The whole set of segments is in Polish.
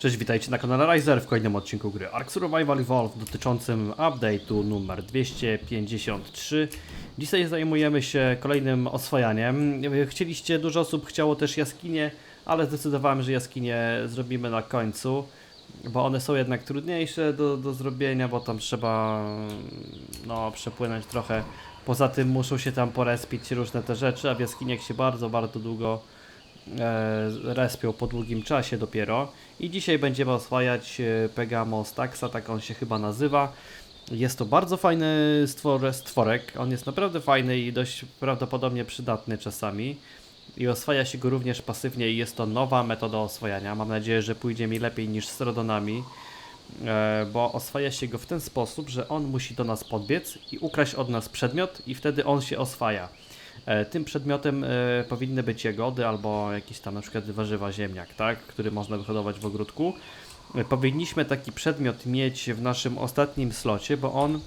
Cześć, witajcie na kanale Riser w kolejnym odcinku gry Ark Survival Evolved dotyczącym update'u numer 253. Dzisiaj zajmujemy się kolejnym oswajaniem. Chcieliście, dużo osób chciało też jaskinie, ale zdecydowałem, że jaskinie zrobimy na końcu, bo one są jednak trudniejsze do, do zrobienia, bo tam trzeba no, przepłynąć trochę. Poza tym muszą się tam porespić różne te rzeczy, a w jaskiniach się bardzo, bardzo długo respią po długim czasie dopiero. I dzisiaj będziemy oswajać e, Pegamo Staxa, tak on się chyba nazywa. Jest to bardzo fajny stwor, stworek, on jest naprawdę fajny i dość prawdopodobnie przydatny czasami. I oswaja się go również pasywnie i jest to nowa metoda oswajania. Mam nadzieję, że pójdzie mi lepiej niż z Rodonami, e, bo oswaja się go w ten sposób, że on musi do nas podbiec i ukraść od nas przedmiot i wtedy on się oswaja. E, Tym przedmiotem e, powinny być jagody albo jakieś tam na przykład warzywa ziemniak, tak, który można wyhodować w ogródku. E, Powinniśmy taki przedmiot mieć w naszym ostatnim slocie, bo on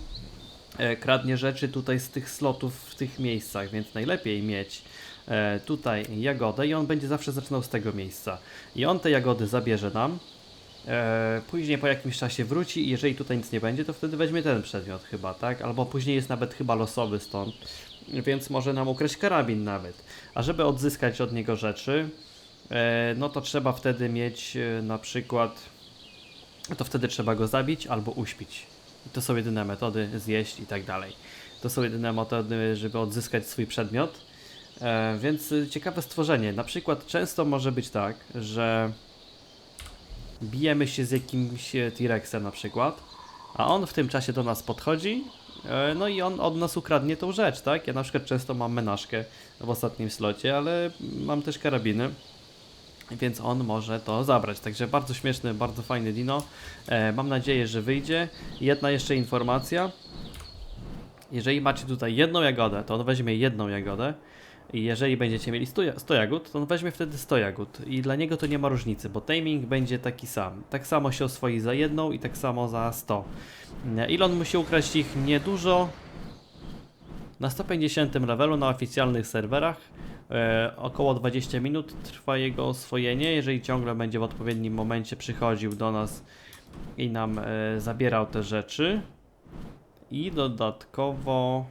kradnie rzeczy tutaj z tych slotów w tych miejscach, więc najlepiej mieć tutaj jagodę i on będzie zawsze zaczynał z tego miejsca. I on te jagody zabierze nam, później po jakimś czasie wróci i jeżeli tutaj nic nie będzie, to wtedy weźmie ten przedmiot chyba, tak? Albo później jest nawet chyba losowy stąd, więc może nam ukraść karabin nawet. A żeby odzyskać od niego rzeczy, e, no to trzeba wtedy mieć e, na przykład, to wtedy trzeba go zabić albo uśpić. To są jedyne metody, zjeść i tak dalej. To są jedyne metody, żeby odzyskać swój przedmiot. E, więc ciekawe stworzenie. Na przykład często może być tak, że bijemy się z jakimś T-Rexem na przykład, a on w tym czasie do nas podchodzi, no i on od nas ukradnie tą rzecz, tak? Ja na przykład często mam menażkę w ostatnim slocie, ale mam też karabiny, więc on może to zabrać. Także bardzo śmieszny, bardzo fajny dino. E, mam nadzieję, że wyjdzie. Jedna jeszcze informacja. Jeżeli macie tutaj jedną jagodę, to on weźmie jedną jagodę. I jeżeli będziecie mieli 100, ja- 100 jagód, to on weźmie wtedy 100 jagód. I dla niego to nie ma różnicy, bo timing będzie taki sam. Tak samo się oswoi za jedną i tak samo za 100. E, Ilon musi ukraść ich niedużo. Na 150 levelu na oficjalnych serwerach e, około 20 minut trwa jego oswojenie. Jeżeli ciągle będzie w odpowiednim momencie przychodził do nas i nam e, zabierał te rzeczy. I dodatkowo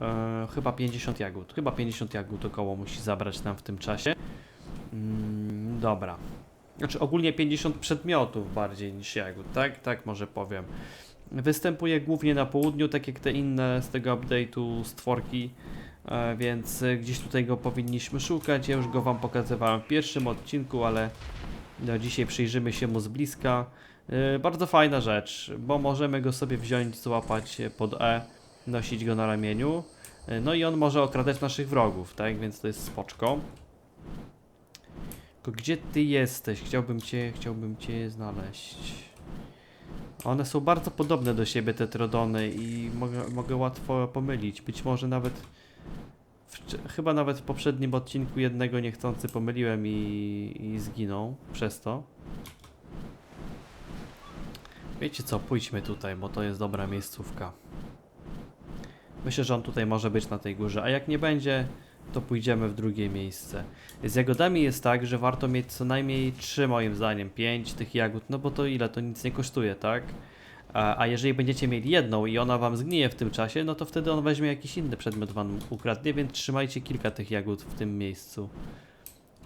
e, chyba 50 jagód. Chyba 50 jagód około musi zabrać nam w tym czasie. Mm, dobra. Znaczy ogólnie 50 przedmiotów bardziej niż jagód, tak? Tak może powiem. Występuje głównie na południu, tak jak te inne z tego update'u stworki, e, więc gdzieś tutaj go powinniśmy szukać. Ja już go Wam pokazywałem w pierwszym odcinku, ale no, dzisiaj przyjrzymy się mu z bliska. E, Bardzo fajna rzecz, bo możemy go sobie wziąć, złapać pod E, nosić go na ramieniu. E, No i on może okradać naszych wrogów, tak? Więc to jest spoczko. Tylko gdzie ty jesteś? Chciałbym cię, chciałbym cię znaleźć. One są bardzo podobne do siebie, te trodony, i mogę, mogę łatwo pomylić. Być może nawet. W, chyba nawet w poprzednim odcinku jednego niechcący pomyliłem i, i zginął przez to. Wiecie co, pójdźmy tutaj, bo to jest dobra miejscówka. Myślę, że on tutaj może być na tej górze, a jak nie będzie, to pójdziemy w drugie miejsce. Z jagodami jest tak, że warto mieć co najmniej 3 moim zdaniem, 5 tych jagód, no bo to ile, to nic nie kosztuje, tak? A, jeżeli będziecie mieli jedną i ona wam zgnije w tym czasie, no to wtedy on weźmie jakiś inny przedmiot wam ukradnie, więc trzymajcie kilka tych jagód w tym miejscu.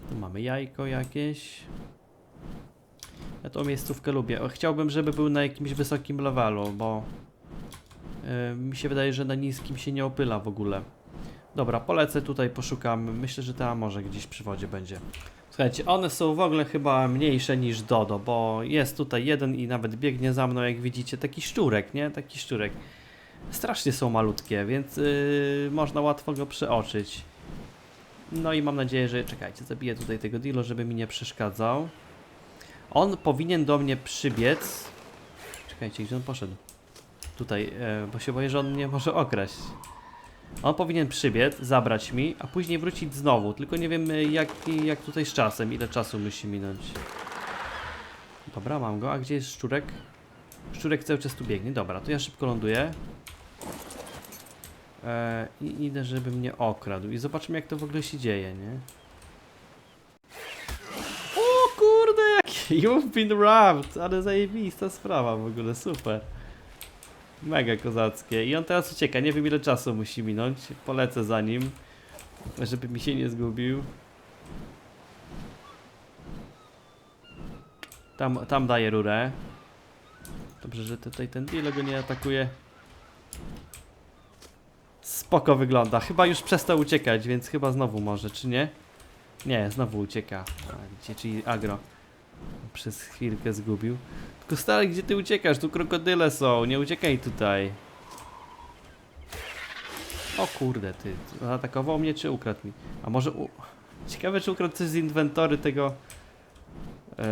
Tu mamy jajko jakieś. Ja tą miejscówkę lubię. Chciałbym, żeby był na jakimś wysokim levelu, bo mi się wydaje, że na niskim się nie opyla w ogóle. Dobra, polecę tutaj, poszukam. Myślę, że ta może gdzieś przy wodzie będzie. Słuchajcie, one są w ogóle chyba mniejsze niż Dodo, bo jest tutaj jeden i nawet biegnie za mną, jak widzicie, taki szczurek, nie? Taki szczurek. Strasznie są malutkie, więc yy, można łatwo go przeoczyć. No i mam nadzieję, że... Czekajcie, zabiję tutaj tego Dilo, żeby mi nie przeszkadzał. On powinien do mnie przybiec. Czekajcie, gdzie on poszedł? Tutaj, e, bo się boję, że on mnie może okraść. On powinien przybiec, zabrać mi, a później wrócić znowu. Tylko nie wiem y, jak, jak tutaj z czasem, ile czasu musi minąć. Dobra, mam go. A gdzie jest szczurek? Szczurek cały czas tu biegnie. Dobra, to ja szybko ląduję. E, I idę, żeby mnie okradł. I zobaczymy jak to w ogóle się dzieje, nie? O kurde, jaki You've been robbed, ale zajebista sprawa w ogóle, super. Mega kozackie. I on teraz ucieka, nie wiem ile czasu musi minąć. Polecę za nim, żeby mi się nie zgubił. Tam, tam daje rurę. Dobrze, że tutaj ten Dilo go nie atakuje. Spoko wygląda. Chyba już przestał uciekać, więc chyba znowu może, czy nie? Nie, znowu ucieka. A, gdzie, czyli agro. Przez chwilkę zgubił. Tylko stary, gdzie ty uciekasz? Tu krokodyle są, nie uciekaj tutaj. O kurde, ty. Zaatakował mnie czy ukradł mi? A może u... Ciekawe, czy ukradł coś z inwentory tego... Yy,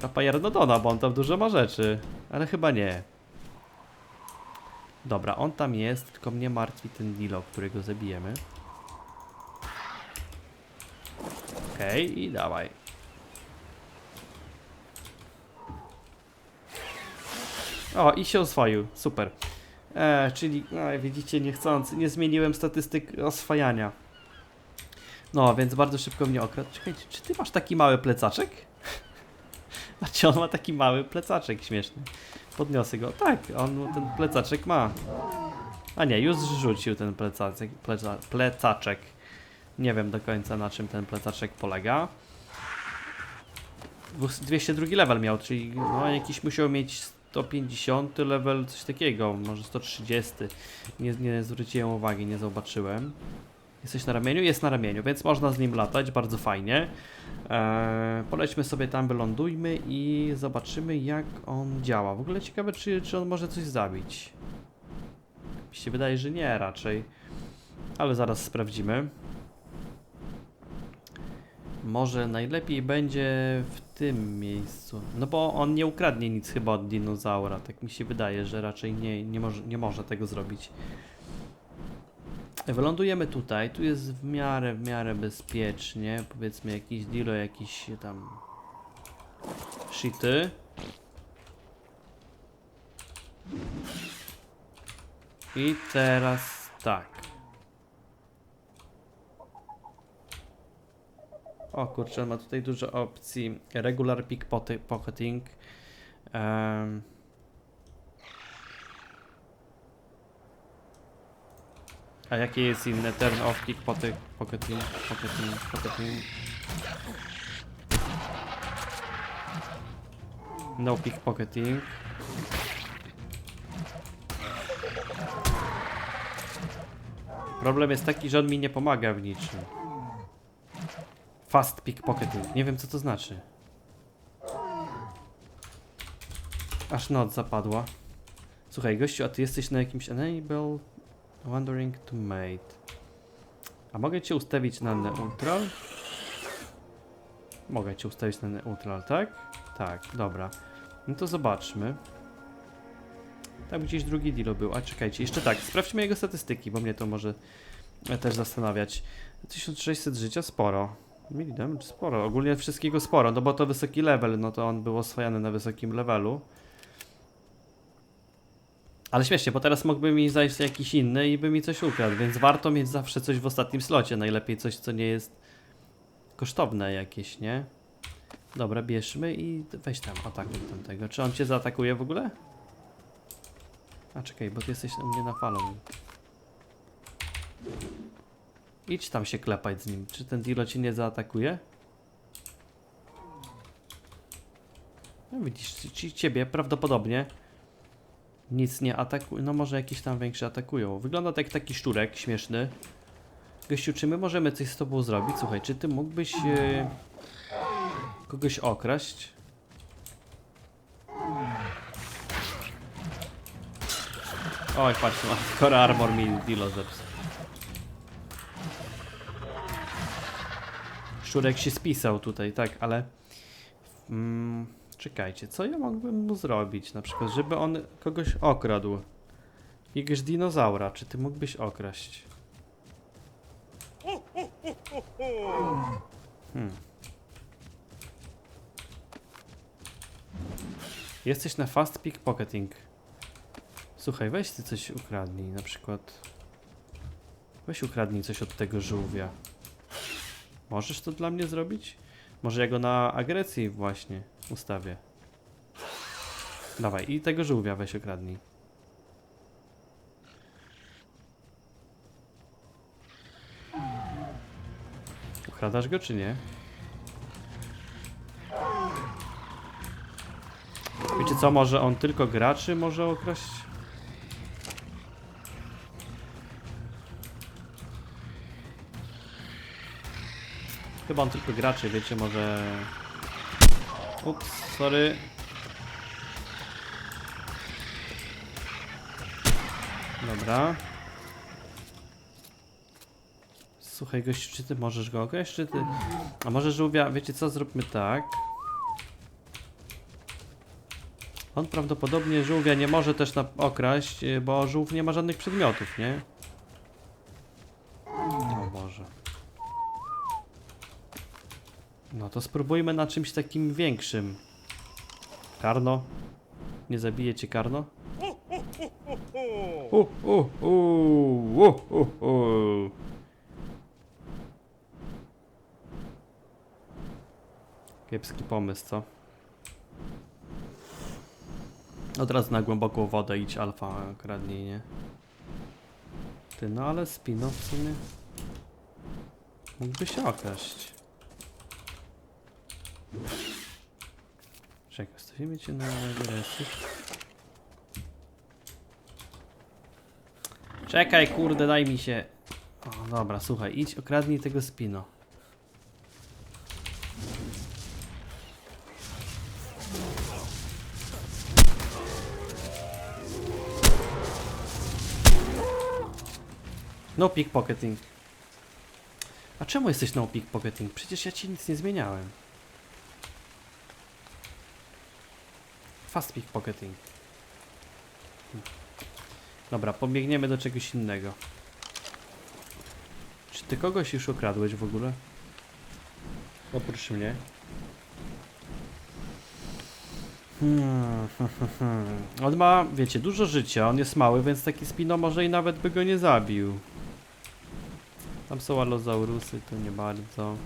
Papajardodona, bo on tam dużo ma rzeczy. Ale chyba nie. Dobra, on tam jest, tylko mnie martwi ten Dilo, którego zabijemy. Okej, i dawaj. O, i się oswoił, super. E, czyli, no, widzicie, niechcący, nie zmieniłem statystyk oswajania. No, więc bardzo szybko mnie okradł. Czekajcie, czy ty masz taki mały plecaczek? Patrzcie, on ma taki mały plecaczek śmieszny. Podniosę go. Tak, on ten plecaczek ma. A nie, już zrzucił ten plecaczek, pleca, plecaczek. Nie wiem do końca na czym ten plecaczek polega. Dwus- 202 level miał, czyli no, jakiś musiał mieć 150 level, coś takiego, może 130. Nie, nie zwróciłem uwagi, nie zobaczyłem. Jesteś na ramieniu? Jest na ramieniu, więc można z nim latać, bardzo fajnie. Eee, polećmy sobie tam, wylądujmy i zobaczymy jak on działa. W ogóle ciekawe, czy, czy on może coś zabić. Mi się wydaje, że nie raczej. Ale zaraz sprawdzimy. Może najlepiej będzie w tym miejscu. No bo on nie ukradnie nic chyba od dinozaura. Tak mi się wydaje, że raczej nie, nie, może, nie może tego zrobić. Wylądujemy tutaj. Tu jest w miarę, w miarę bezpiecznie. Powiedzmy jakiś dilo, jakiś tam shity. I teraz tak. O kurczę, ma tutaj dużo opcji. Regular pickpocketing. Um, a jakie jest inne? Turn off pickpocketing, pocketing, pocketing, pocketing. No pickpocketing. Problem jest taki, że on mi nie pomaga w niczym. Fast pickpocketing. Nie wiem co to znaczy. Aż noc zapadła. Słuchaj, gościu, a ty jesteś na jakimś enable wandering to mate. A mogę cię ustawić na neutral? Mogę cię ustawić na neutral, tak? Tak, dobra. No to zobaczmy. Tam gdzieś drugi deal był. A czekajcie, jeszcze tak, sprawdźmy jego statystyki, bo mnie to może też zastanawiać. 1600 życia, sporo. Mili damage, sporo. Ogólnie wszystkiego sporo, no bo to wysoki level, no to on był oswajany na wysokim levelu. Ale śmiesznie, bo teraz mógłby mi zajść jakiś inny i by mi coś ukradł, więc warto mieć zawsze coś w ostatnim slocie. Najlepiej coś, co nie jest kosztowne jakieś, nie? Dobra, bierzmy i weź tam atakuj tamtego. Czy on cię zaatakuje w ogóle? A czekaj, bo ty jesteś u mnie na falą. Idź tam się klepać z nim. Czy ten Dilo cię nie zaatakuje? No widzisz, ci ciebie prawdopodobnie nic nie atakuje. No może jakieś tam większe atakują. Wygląda tak jak taki szczurek śmieszny. Gościu, czy my możemy coś z tobą zrobić? Słuchaj, czy ty mógłbyś e, kogoś okraść? Oj, patrz, ma Core Armor mi Dilo zepsuł. Szczurek się spisał tutaj, tak, ale... Mm, czekajcie, co ja mógłbym mu zrobić? Na przykład, żeby on kogoś okradł. Jakiegoś dinozaura, czy ty mógłbyś okraść? Hmm. Jesteś na fast pickpocketing. Słuchaj, weź ty coś ukradnij, na przykład... Weź ukradnij coś od tego żółwia. Możesz to dla mnie zrobić? Może ja go na agresji właśnie ustawię. Dawaj, i tego żółwia weź okradnij. Okradasz go czy nie? Wiecie co, może on tylko graczy może okraść? Chyba on tylko graczy, wiecie, może... Ups, sorry. Dobra. Słuchaj, gościu, czy ty możesz go okraść, czy ty... A może żółwia, wiecie co, zróbmy tak. On prawdopodobnie żółwia nie może też na okraść, bo żółw nie ma żadnych przedmiotów, nie? O Boże. No to spróbujmy na czymś takim większym. Karno? Nie zabije cię Karno? U, u, u, u, u, u. Kiepski pomysł, co? Od razu na głęboką wodę idź alfa kradnij, nie? Ty, no ale spino w sumie mógłby się okraść. Czekaj, stawimy cię na agresję. Czekaj, kurde, daj mi się. O, dobra, słuchaj, idź, okradnij tego spino. No pickpocketing. A czemu jesteś no pickpocketing? Przecież ja ci nic nie zmieniałem. Fast pickpocketing. Dobra, pobiegniemy do czegoś innego. Czy ty kogoś już okradłeś w ogóle? Oprócz mnie. Hmm, On ma, wiecie, dużo życia, on jest mały, więc taki spino może i nawet by go nie zabił. Tam są alozaurusy, to nie bardzo.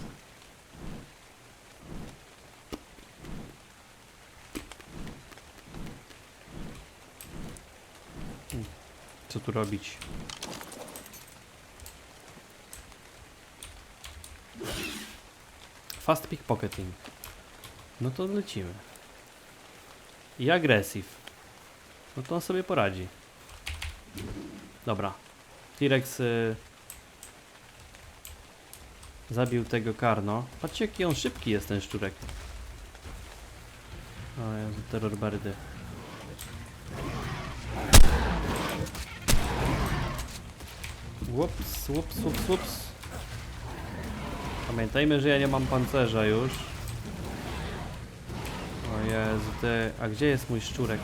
Co tu robić? Fast pickpocketing. No to lecimy. I agresyw. No to on sobie poradzi. Dobra. T-Rex y... zabił tego karno. Patrzcie jaki on szybki jest ten szczurek. O Jezu, terror bardy. Łups, łups, łups, łups. Pamiętajmy, że ja nie mam pancerza już. O Jezu, ty... A gdzie jest mój szczurek?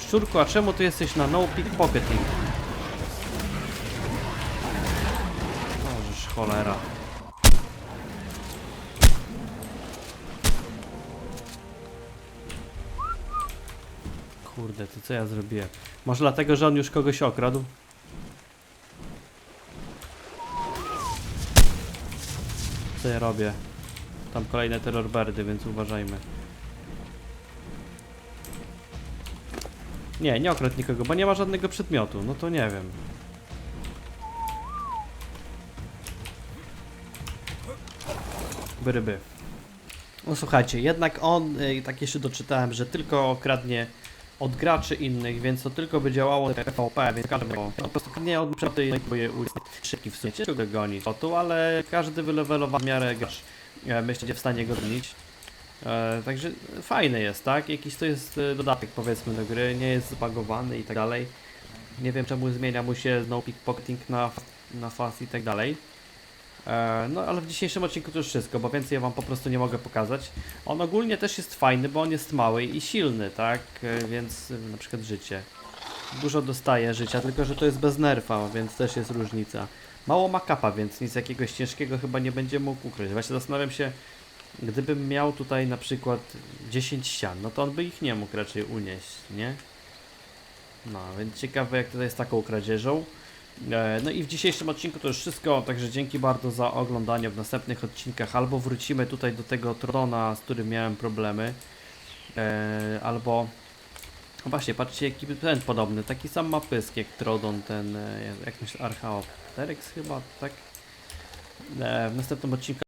Szczurku, a czemu ty jesteś na no pickpocketing? Możesz cholera. Kurde, to co ja zrobiłem? Może dlatego, że on już kogoś okradł? Co ja robię? Tam kolejne terrorbirdy, więc uważajmy. Nie, nie okradł nikogo, bo nie ma żadnego przedmiotu. No to nie wiem. Byryby. No słuchajcie, jednak on, y, tak jeszcze doczytałem, że tylko okradnie od graczy innych, więc to tylko by działało PvP, więc każdy miał. Po prostu nie od przody próbuje szybki w sumie. Ciężko go gonić o tu, ale każdy wylewelowany w miarę gracz e, myślę, będzie w stanie go gonić. E, także fajny jest, tak? Jakiś to jest e, dodatek powiedzmy do gry, nie jest zbagowany i tak dalej. Nie wiem czemu zmienia mu się no pickpocketing na, na fast i tak dalej. E, No ale w dzisiejszym odcinku to już wszystko, bo więcej ja wam po prostu nie mogę pokazać. On ogólnie też jest fajny, bo on jest mały i silny, tak? E, Więc e, na przykład życie. Dużo dostaje życia, tylko że to jest bez nerfa, więc też jest różnica. Mało ma kapa, więc nic jakiegoś ciężkiego chyba nie będzie mógł ukryć. Właśnie zastanawiam się, gdybym miał tutaj na przykład 10 ścian, no to on by ich nie mógł raczej unieść, nie? No, więc ciekawe jak tutaj jest taką kradzieżą. E, No i w dzisiejszym odcinku to już wszystko, także dzięki bardzo za oglądanie w następnych odcinkach. Albo wrócimy tutaj do tego trona, z którym miałem problemy, e, albo... No właśnie, patrzcie jaki ten podobny, taki sam ma pysk jak Trodon, ten, e, jak myślę, Archaopteryx chyba, tak? W następnym odcinku